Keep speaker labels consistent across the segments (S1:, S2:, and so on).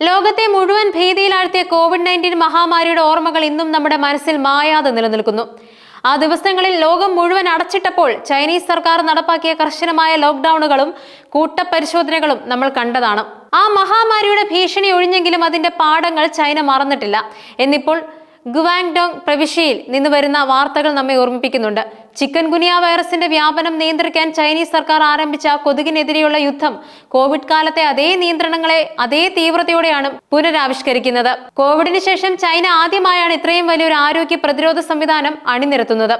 S1: ലോകത്തെ മുഴുവൻ ഭീതിയിലാഴ്ത്തിയ Covid nineteen മഹാമാരിയുടെ ഓർമ്മകൾ ഇന്നും നമ്മുടെ മനസ്സിൽ മായാതെ നിലനിൽക്കുന്നു. ആ ദിവസങ്ങളിൽ ലോകം മുഴുവൻ അടച്ചിട്ടപ്പോൾ ചൈനീസ് സർക്കാർ നടപ്പാക്കിയ കർശനമായ ലോക്ക്ഡൌണുകളും കൂട്ടപരിശോധനകളും നമ്മൾ കണ്ടതാണ്. ആ മഹാമാരിയുടെ ഭീഷണി ഒഴിഞ്ഞെങ്കിലും അതിന്റെ പാഠങ്ങൾ ചൈന മറന്നിട്ടില്ല. എന്നിപ്പോൾ ഗുവാങ്ഡോങ് പ്രവിശ്യയിൽ നിന്ന് വരുന്ന വാർത്തകൾ നമ്മെ ഓർമ്മിപ്പിക്കുന്നുണ്ട്. ചിക്കൻ ഗുനിയ വൈറസിന്റെ വ്യാപനം നിയന്ത്രിക്കാൻ ചൈനീസ് സർക്കാർ ആരംഭിച്ച കൊതുകിനെതിരെയുള്ള യുദ്ധം കോവിഡ് കാലത്തെ അതേ നിയന്ത്രണങ്ങളെ അതേ തീവ്രതയോടെയാണ് പുനരാവിഷ്കരിക്കുന്നത്. കോവിഡിന് ശേഷം ചൈന ആദ്യമായാണ് ഇത്രയും വലിയൊരു ആരോഗ്യ പ്രതിരോധ സംവിധാനം അണിനിരത്തുന്നത്.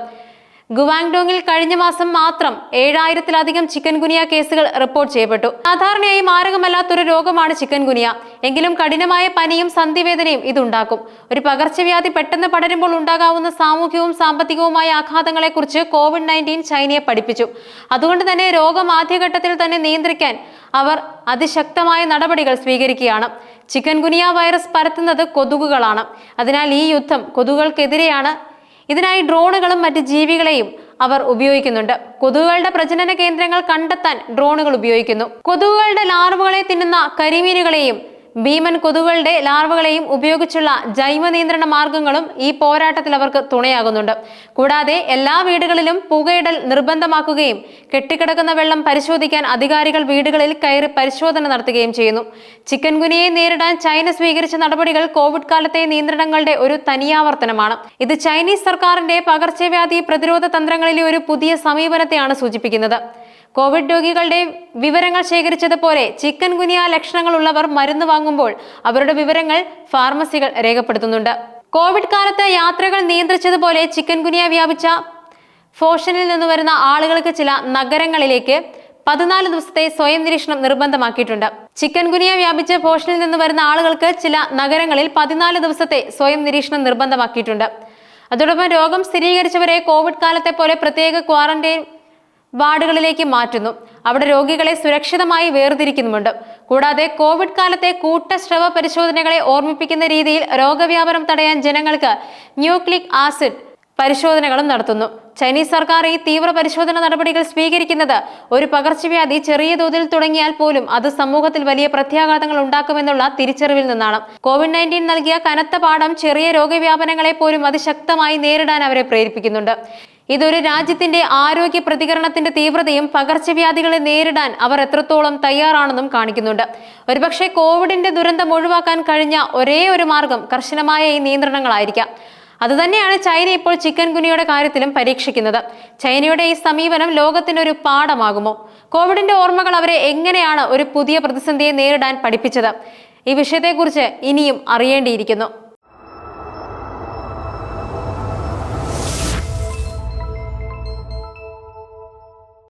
S1: ഗുവാങ്ഡോങ്ങിൽ കഴിഞ്ഞ മാസം മാത്രം ഏഴായിരത്തിലധികം ചിക്കൻ ഗുനിയ കേസുകൾ റിപ്പോർട്ട് ചെയ്യപ്പെട്ടു. സാധാരണയായി മാരകമല്ലാത്തൊരു രോഗമാണ് ചിക്കൻ ഗുനിയ. എങ്കിലും കഠിനമായ പനിയും സന്ധിവേദനയും ഇതുണ്ടാക്കും. ഒരു പകർച്ചവ്യാധി പെട്ടെന്ന് പടരുമ്പോൾ ഉണ്ടാകാവുന്ന സാമൂഹികവും സാമ്പത്തികവുമായ ആഘാതങ്ങളെക്കുറിച്ച് കോവിഡ് നയന്റീൻ ചൈനയെ പഠിപ്പിച്ചു. അതുകൊണ്ട് തന്നെ രോഗം ആദ്യഘട്ടത്തിൽ തന്നെ നിയന്ത്രിക്കാൻ അവർ അതിശക്തമായ നടപടികൾ സ്വീകരിക്കുകയാണ്. ചിക്കൻ ഗുനിയ വൈറസ് പരത്തുന്നത് കൊതുകുകളാണ്. അതിനാൽ ഈ യുദ്ധം കൊതുകുകൾക്കെതിരെയാണ് ഇതിനായി ഡ്രോണുകളും മറ്റ് ജീവികളെയും അവർ ഉപയോഗിക്കുന്നുണ്ട്. കൊതുകുകളുടെ പ്രജനന കേന്ദ്രങ്ങൾ കണ്ടെത്താൻ ഡ്രോണുകൾ ഉപയോഗിക്കുന്നു. കൊതുകുകളുടെ ലാർവകളെ തിന്നുന്ന കരിമീനുകളെയും ഭീമൻ കൊതുകുകളുടെ ലാർവകളെയും ഉപയോഗിച്ചുള്ള ജൈവ നിയന്ത്രണ മാർഗങ്ങളും ഈ പോരാട്ടത്തിൽ അവർക്ക് തുണയാകുന്നുണ്ട്. കൂടാതെ എല്ലാ വീടുകളിലും പുകയിടൽ നിർബന്ധമാക്കുകയും കെട്ടിക്കിടക്കുന്ന വെള്ളം പരിശോധിക്കാൻ അധികാരികൾ വീടുകളിൽ കയറി പരിശോധന നടത്തുകയും ചെയ്യുന്നു. ചിക്കൻ ഗുനിയെ നേരിടാൻ ചൈന സ്വീകരിച്ച നടപടികൾ കോവിഡ് കാലത്തെ നിയന്ത്രണങ്ങളുടെ ഒരു തനിയാവർത്തനമാണ്. ഇത് ചൈനീസ് സർക്കാരിന്റെ പകർച്ചവ്യാധി പ്രതിരോധ തന്ത്രങ്ങളിലെ ഒരു പുതിയ സമീപനത്തെയാണ് സൂചിപ്പിക്കുന്നത്. കോവിഡ് രോഗികളുടെ വിവരങ്ങൾ ശേഖരിച്ചത് പോലെ ചിക്കൻ ഗുനിയ ലക്ഷണങ്ങൾ ഉള്ളവർ മരുന്ന് വാങ്ങുമ്പോൾ അവരുടെ വിവരങ്ങൾ ഫാർമസികൾ രേഖപ്പെടുത്തുന്നുണ്ട്. കോവിഡ് കാലത്ത് യാത്രകൾ നിയന്ത്രിച്ചതുപോലെ ചിക്കൻ ഗുനിയ വ്യാപിച്ച ഫോഷനിൽ നിന്ന് വരുന്ന ആളുകൾക്ക് ചില നഗരങ്ങളിലേക്ക് പതിനാല് ദിവസത്തെ സ്വയം നിരീക്ഷണം നിർബന്ധമാക്കിയിട്ടുണ്ട്. ചിക്കൻ ഗുനിയ വ്യാപിച്ച പോഷനിൽ നിന്ന് വരുന്ന ആളുകൾക്ക് ചില നഗരങ്ങളിൽ പതിനാല് ദിവസത്തെ സ്വയം നിരീക്ഷണം നിർബന്ധമാക്കിയിട്ടുണ്ട്. അതോടൊപ്പം രോഗം സ്ഥിരീകരിച്ചവരെ കോവിഡ് കാലത്തെ പോലെ പ്രത്യേക ക്വാറന്റൈൻ വാർഡുകളിലേക്ക് മാറ്റുന്നു. അവിടെ രോഗികളെ സുരക്ഷിതമായി വേർതിരിക്കുന്നുമുണ്ട്. കൂടാതെ കോവിഡ് കാലത്തെ കൂട്ടസ്രവ പരിശോധനകളെ ഓർമ്മിപ്പിക്കുന്ന രീതിയിൽ രോഗവ്യാപനം തടയാൻ ജനങ്ങൾക്ക് ന്യൂക്ലിക് ആസിഡ് പരിശോധനകളും നടത്തുന്നു. ചൈനീസ് സർക്കാർ ഈ തീവ്ര പരിശോധന നടപടികൾ സ്വീകരിക്കുന്നത് ഒരു പകർച്ചവ്യാധി ചെറിയ തോതിൽ തുടങ്ങിയാൽ പോലും അത് സമൂഹത്തിൽ വലിയ പ്രത്യാഘാതങ്ങൾ ഉണ്ടാക്കുമെന്നുള്ള തിരിച്ചറിവിൽ നിന്നാണ്. കോവിഡ് നയന്റീൻ നൽകിയ കനത്ത പാഠം ചെറിയ രോഗവ്യാപനങ്ങളെ പോലും അതിശക്തമായി നേരിടാൻ അവരെ പ്രേരിപ്പിക്കുന്നുണ്ട്. ഇതൊരു രാജ്യത്തിന്റെ ആരോഗ്യ പ്രതികരണത്തിന്റെ തീവ്രതയും പകർച്ചവ്യാധികളെ നേരിടാൻ അവർ എത്രത്തോളം തയ്യാറാണെന്നും കാണിക്കുന്നുണ്ട്. ഒരുപക്ഷെ കോവിഡിന്റെ ദുരന്തം ഒഴിവാക്കാൻ കഴിഞ്ഞ ഒരേ ഒരു മാർഗം കർശനമായ ഈ നിയന്ത്രണങ്ങളായിരിക്കാം. അതുതന്നെയാണ് ചൈന ഇപ്പോൾ ചിക്കൻ ഗുനിയുടെ കാര്യത്തിലും പരീക്ഷിക്കുന്നത്. ചൈനയുടെ ഈ സമീപനം ലോകത്തിനൊരു പാഠമാകുമോ? കോവിഡിന്റെ ഓർമ്മകൾ അവരെ എങ്ങനെയാണ് ഒരു പുതിയ പ്രതിസന്ധിയെ നേരിടാൻ പഠിപ്പിച്ചത്? ഈ വിഷയത്തെക്കുറിച്ച് ഇനിയും അറിയേണ്ടിയിരിക്കുന്നു.